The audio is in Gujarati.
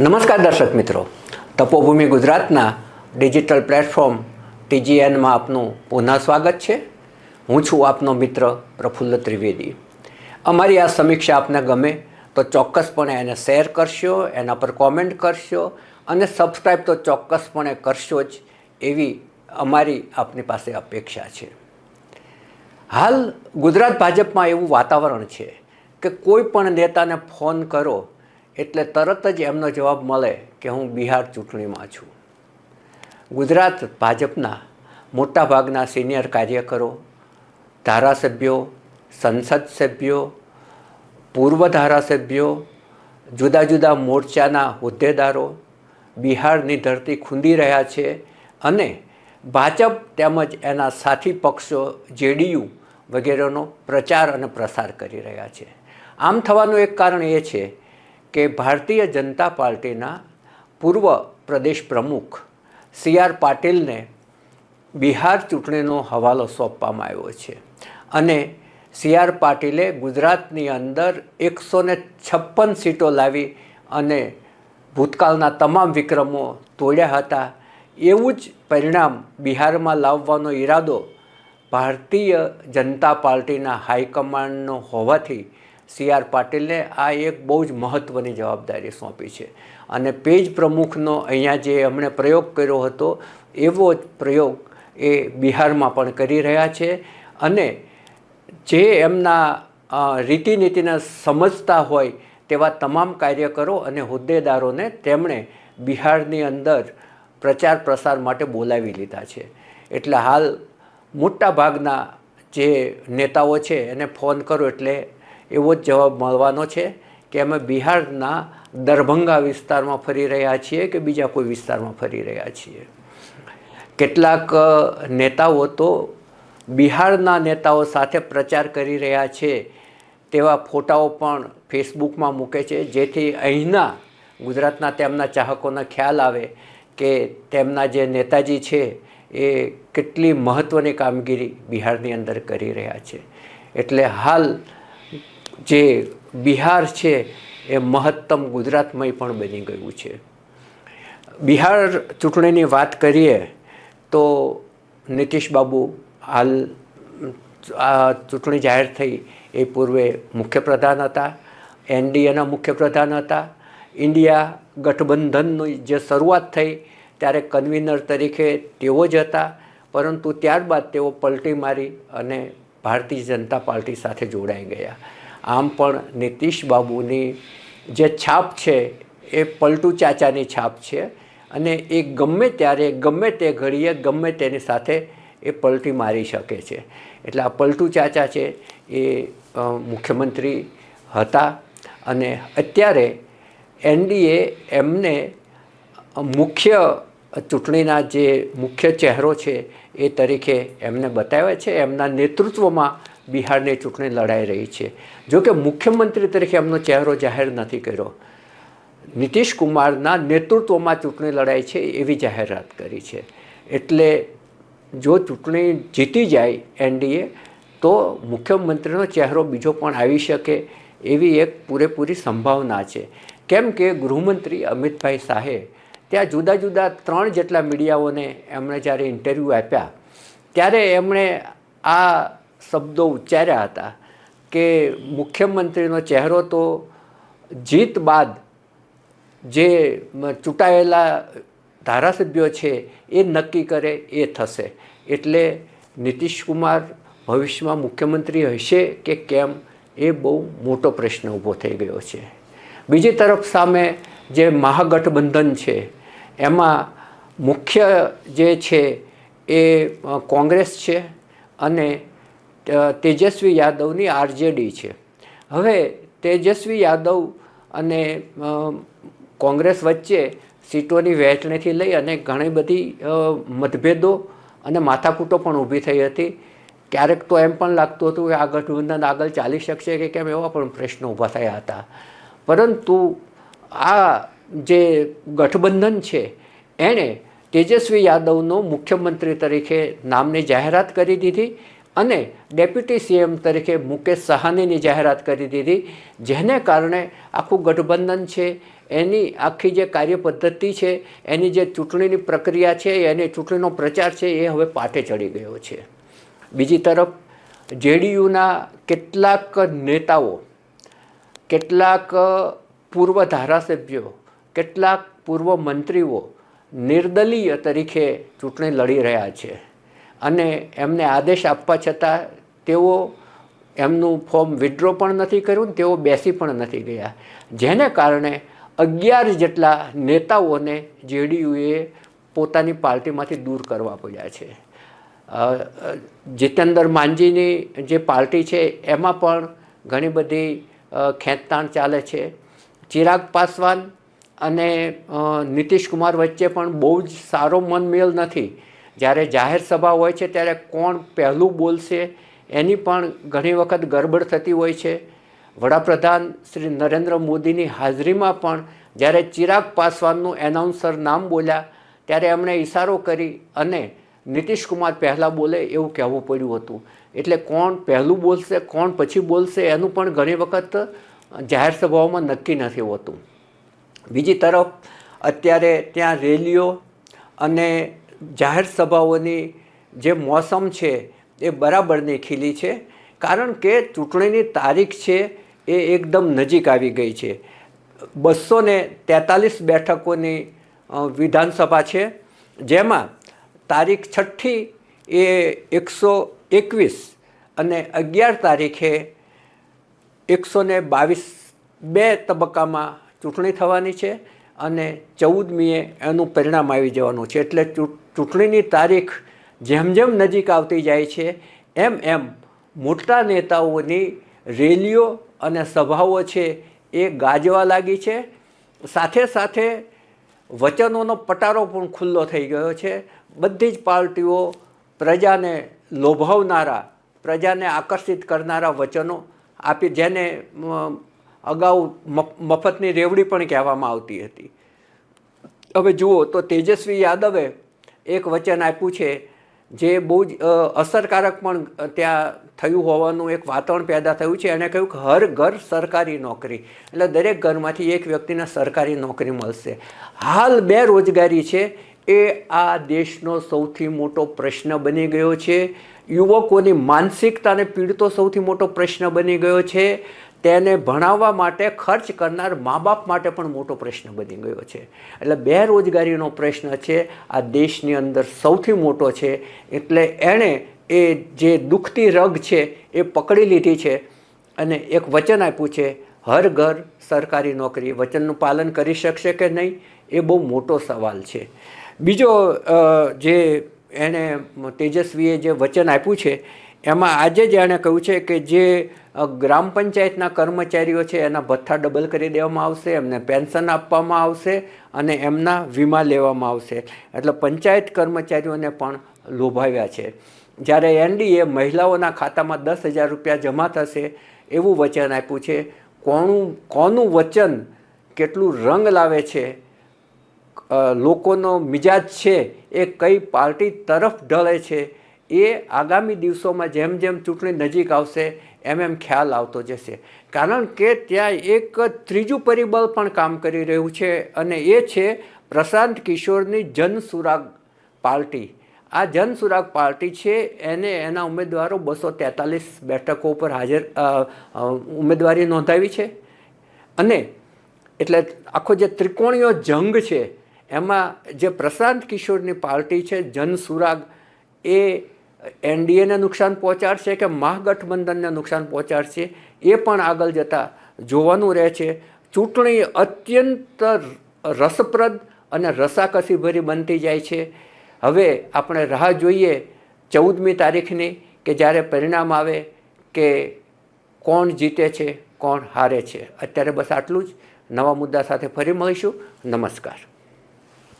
નમસ્કાર દર્શક મિત્રો. તપોભૂમિ ગુજરાતના ડિજિટલ પ્લેટફોર્મ ટીજીએનમાં આપનું પુનઃ સ્વાગત છે. હું છું આપનો મિત્ર પ્રફુલ્લ ત્રિવેદી. અમારી આ સમીક્ષા આપને ગમે તો ચોક્કસપણે એને શેર કરશો, એના પર કોમેન્ટ કરશો અને સબસ્ક્રાઈબ તો ચોક્કસપણે કરશો જ એવી અમારી આપની પાસે અપેક્ષા છે. હાલ ગુજરાત ભાજપમાં એવું વાતાવરણ છે કે કોઈ પણ નેતાને ફોન કરો એટલે તરત જ એમનો જવાબ મળે કે હું બિહાર ચૂંટણીમાં છું. ગુજરાત ભાજપના મોટાભાગના સિનિયર કાર્યકરો, ધારાસભ્યો, સંસદ સભ્યો, પૂર્વ ધારાસભ્યો, જુદા જુદા મોરચાના હોદ્દેદારો બિહારની ધરતી ખૂંદી રહ્યા છે અને ભાજપ તેમજ એના સાથી પક્ષો જેડીયુ વગેરેનો પ્રચાર અને પ્રસાર કરી રહ્યા છે. આમ થવાનું એક કારણ એ છે કે ભારતીય જનતા પાર્ટીના પૂર્વ પ્રદેશ પ્રમુખ સી આર પાટીલને બિહાર ચૂંટણીનો હવાલો સોંપવામાં આવ્યો છે. અને સી આર પાટીલે ગુજરાતની અંદર એકસો ને છપ્પન સીટો લાવી અને ભૂતકાળના તમામ વિક્રમો તોડ્યા હતા. એવું જ પરિણામ બિહારમાં લાવવાનો ઈરાદો ભારતીય જનતા પાર્ટીના હાઈકમાન્ડનો હોવાથી સી આર પાટીલને આ એક બહુ જ મહત્ત્વની જવાબદારી સોંપી છે. અને પેજ પ્રમુખનો અહીંયા જે એમણે પ્રયોગ કર્યો હતો, એવો જ પ્રયોગ એ બિહારમાં પણ કરી રહ્યા છે અને જે એમના રીતિનીતિને સમજતા હોય તેવા તમામ કાર્યકરો અને હોદ્દેદારોને તેમણે બિહારની અંદર પ્રચાર પ્રસાર માટે બોલાવી લીધા છે. એટલે હાલ મોટા ભાગના જે નેતાઓ છે એને ફોન કરો એટલે એવો જ જવાબ મળવાનો છે કે અમે બિહારના દરભંગા વિસ્તારમાં ફરી રહ્યા છીએ કે બીજા કોઈ વિસ્તારમાં ફરી રહ્યા છીએ? કેટલાક નેતાઓ તો બિહારના નેતાઓ સાથે પ્રચાર કરી રહ્યા છે તેવા ફોટાઓ પણ ફેસબુકમાં મૂકે છે, જેથી અહીંના ગુજરાતના તેમના ચાહકોને ખ્યાલ આવે કે તેમના જે નેતાજી છે એ કેટલી મહત્ત્વની કામગીરી બિહારની અંદર કરી રહ્યા છે. એટલે હાલ જે બિહાર છે એ મહત્તમ ગુજરાતમય પણ બની ગયું છે. બિહાર ચૂંટણીની વાત કરીએ તો નીતિશ હાલ આ ચૂંટણી જાહેર થઈ એ પૂર્વે મુખ્યપ્રધાન હતા, એનડીએના મુખ્યપ્રધાન હતા. ઇન્ડિયા ગઠબંધનની જે શરૂઆત થઈ ત્યારે કન્વીનર તરીકે તેઓ જ હતા, પરંતુ ત્યારબાદ તેઓ પલટી મારી અને ભારતીય જનતા પાર્ટી સાથે જોડાઈ ગયા. આમ પણ નીતિશ બાબુની જે છાપ છે, એ પલટુ ચાચાની છાપ છે અને એ ગમે ત્યારે, ગમે તે ઘડીએ, ગમે તેની સાથે એ પલટી મારી શકે છે. એટલે આ પલટુ ચાચા છે, એ મુખ્યમંત્રી હતા અને અત્યારે એનડીએ એમને મુખ્ય ચૂંટણીના જે મુખ્ય ચહેરો છે, એ તરીકે એમને બતાવ્યા છે. એમના નેતૃત્વમાં બિહારની ચૂંટણી લડાઈ રહી છે. જો કે મુખ્યમંત્રી તરીકે એમનો ચહેરો જાહેર નથી કર્યો. નીતિશ કુમારના નેતૃત્વમાં ચૂંટણી લડાઈ છે એવી જાહેરાત કરી છે. એટલે જો ચૂંટણી જીતી જાય એનડીએ, તો મુખ્યમંત્રીનો ચહેરો બીજો પણ આવી શકે એવી એક પૂરેપૂરી સંભાવના છે. કેમ કે ગૃહમંત્રી અમિતભાઈ શાહે ત્યાં જુદા જુદા ત્રણ જેટલા મીડિયાઓને એમણે જ્યારે ઇન્ટરવ્યૂ આપ્યા, ત્યારે એમણે આ શબ્દો ઉચ્ચાર્યા હતા કે મુખ્યમંત્રીનો ચહેરો તો જીત બાદ જે ચૂંટાયેલા ધારાસભ્યો છે એ નક્કી કરે એ થશે. એટલે નીતિશ કુમાર ભવિષ્યમાં મુખ્યમંત્રી હશે કે કેમ એ બહુ મોટો પ્રશ્ન ઊભો થઈ ગયો છે. બીજી તરફ સામે જે મહાગઠબંધન છે, એમાં મુખ્ય જે છે એ કોંગ્રેસ છે અને તેજસ્વી યાદવની આરજેડી છે. હવે તેજસ્વી યાદવ અને કોંગ્રેસ વચ્ચે સીટોની વહેંચણીથી લઈ અને ઘણી બધી મતભેદો અને માથાકૂટો પણ ઊભી થઈ હતી. ક્યારેક તો એમ પણ લાગતું હતું કે આ ગઠબંધન આગળ ચાલી શકશે કે કેમ એવા પણ પ્રશ્નો ઊભા થયા હતા. પરંતુ આ જે ગઠબંધન છે, એણે તેજસ્વી યાદવનો મુખ્યમંત્રી તરીકે નામની જાહેરાત કરી દીધી. અને ડેપ્યુટી સીએમ તરીકે મુકેશ સહાનીની જાહેરાત કરી દીધી, જેને કારણે આખું ગઠબંધન છે, એની આખી જે કાર્યપદ્ધતિ છે, એની જે ચૂંટણીની પ્રક્રિયા છે, એની ચૂંટણીનો પ્રચાર છે, એ હવે પાટે ચડી ગયો છે. બીજી તરફ, જેડીયુના કેટલાક નેતાઓ, કેટલાક પૂર્વ ધારાસભ્યો, કેટલાક પૂર્વ મંત્રીઓ નિર્દલીય તરીકે ચૂંટણી લડી રહ્યા છે. અને એમને આદેશ આપવા છતાં તેઓ એમનું ફોર્મ વિડ્રો પણ નથી કર્યું ને તેઓ બેસી પણ નથી ગયા. જેને કારણે અગિયાર જેટલા નેતાઓને જેડીયુએ પોતાની પાર્ટીમાંથી દૂર કરવા પડ્યા છે. જીતેન્દર માંજીની જે પાર્ટી છે એમાં પણ ઘણી બધી ખેંચતાણ ચાલે છે. ચિરાગ પાસવાન અને નીતિશ કુમાર વચ્ચે પણ બહુ જ સારો મનમેલ નથી. જ્યારે જાહેર સભા હોય છે, ત્યારે કોણ પહેલું બોલશે એની પણ ઘણી વખત ગરબડ થતી હોય છે. વડાપ્રધાન શ્રી નરેન્દ્ર મોદીની હાજરીમાં પણ જ્યારે ચિરાગ પાસવાનનું એનાઉન્સર નામ બોલ્યા, ત્યારે એમણે ઇશારો કરી અને નીતિશ કુમાર પહેલાં બોલે એવું કહેવું પડ્યું હતું. એટલે કોણ પહેલું બોલશે, કોણ પછી બોલશે એનું પણ ઘણી વખત જાહેર સભાઓમાં નક્કી નથી હોતું. બીજી તરફ અત્યારે ત્યાં રેલીઓ અને જાહેર સભાઓની જે મોસમ છે એ બરાબરની ખીલી છે, કારણ કે ચૂંટણીની તારીખ છે એ એકદમ નજીક આવી ગઈ છે. બસો ને તેતાલીસ બેઠકોની વિધાનસભા છે, જેમાં તારીખ છઠ્ઠી એ એકસો એકવીસ અને અગિયાર તારીખે એકસો બાવીસ બે તબક્કામાં ચૂંટણી થવાની છે. અને ચૌદમીએ એનું પરિણામ આવી જવાનું છે. એટલે ચૂંટણીની તારીખ જેમ જેમ નજીક આવતી જાય છે, એમ એમ મોટા નેતાઓની રેલીઓ અને સભાઓ છે એ ગાજવા લાગી છે. સાથે સાથે વચનોનો પટારો પણ ખુલ્લો થઈ ગયો છે. બધી જ પાર્ટીઓ પ્રજાને લોભાવનારા, પ્રજાને આકર્ષિત કરનારા વચનો આપી, જેને અગાઉ મફતની રેવડી પણ કહેવામાં આવતી હતી. હવે જુઓ તો તેજસ્વી યાદવે એક વચન આપ્યું છે, જે બહુ જ અસરકારક પણ ત્યાં થયું હોવાનું એક વાતાવરણ પેદા થયું છે. એણે કહ્યું કે હર ઘર સરકારી નોકરી. એટલે દરેક ઘરમાંથી એક વ્યક્તિને સરકારી નોકરી મળશે. હાલ બેરોજગારી છે. એ આ દેશનો સૌથી મોટો પ્રશ્ન બની ગયો છે. યુવકોની માનસિકતાને પીડતો સૌથી મોટો પ્રશ્ન બની ગયો છે. તેને ભણાવવા માટે ખર્ચ કરનાર મા બાપ માટે પણ મોટો પ્રશ્ન બની ગયો છે. એટલે બેરોજગારીનો પ્રશ્ન છે, આ દેશની અંદર સૌથી મોટો છે. એટલે એણે એ જે દુખતી રગ છે, એ પકડી લીધી છે અને એક વચન આપ્યું છે, હર ઘર સરકારી નોકરી. વચનનું પાલન કરી શકશે કે નહીં? એ બહુ મોટો સવાલ છે. બીજો જે એણે તેજસ્વીએ જે વચન આપ્યું છે એમાં આજે જ એણે કહ્યું છે કે જે ગ્રામ પંચાયતના કર્મચારીઓ છે, એના ભથ્થા ડબલ કરી દેવામાં આવશે, એમને પેન્શન આપવામાં આવશે અને એમના વીમા લેવામાં આવશે. એટલે પંચાયત કર્મચારીઓને પણ લોભાવ્યા છે. જ્યારે એનડીએ મહિલાઓના ખાતામાં દસ હજાર રૂપિયા જમા થશે એવું વચન આપ્યું છે, કોણું, કોનું વચન કેટલું રંગ લાવે છે લોકોનો મિજાજ છે એ કઈ પાર્ટી તરફ ઢળે છે એ આગામી દિવસોમાં જેમ જેમ ચૂંટણી નજીક આવશે, એમ એમ ખ્યાલ આવતો જશે. કારણ કે ત્યાં એક ત્રીજું પરિબળ પણ કામ કરી રહ્યું છે અને એ છે પ્રશાંત કિશોરની જનસુરાગ પાર્ટી. આ જનસુરાગ પાર્ટી છે, એને એના ઉમેદવારો બસો તેતાલીસ બેઠકો ઉપર હાજર ઉમેદવારી નોંધાવી છે. અને એટલે આખો જે ત્રિકોણીય જંગ છે, એમાં જે પ્રશાંત કિશોરની પાર્ટી છે, જનસુરાગ, એ એનડીએને નુકસાન પહોંચાડશે કે મહાગઠબંધનને નુકસાન પહોંચાડશે, એ પણ આગળ જતાં જોવાનું રહે છે. ચૂંટણી અત્યંત રસપ્રદ અને રસાકસીભરી બનતી જાય છે. હવે આપણે રાહ જોઈએ ચૌદમી તારીખની કે જ્યારે પરિણામ આવે કે કોણ જીતે છે, કોણ હારે છે. અત્યારે બસ આટલું જ. નવા મુદ્દા સાથે ફરી મળીશું. નમસ્કાર.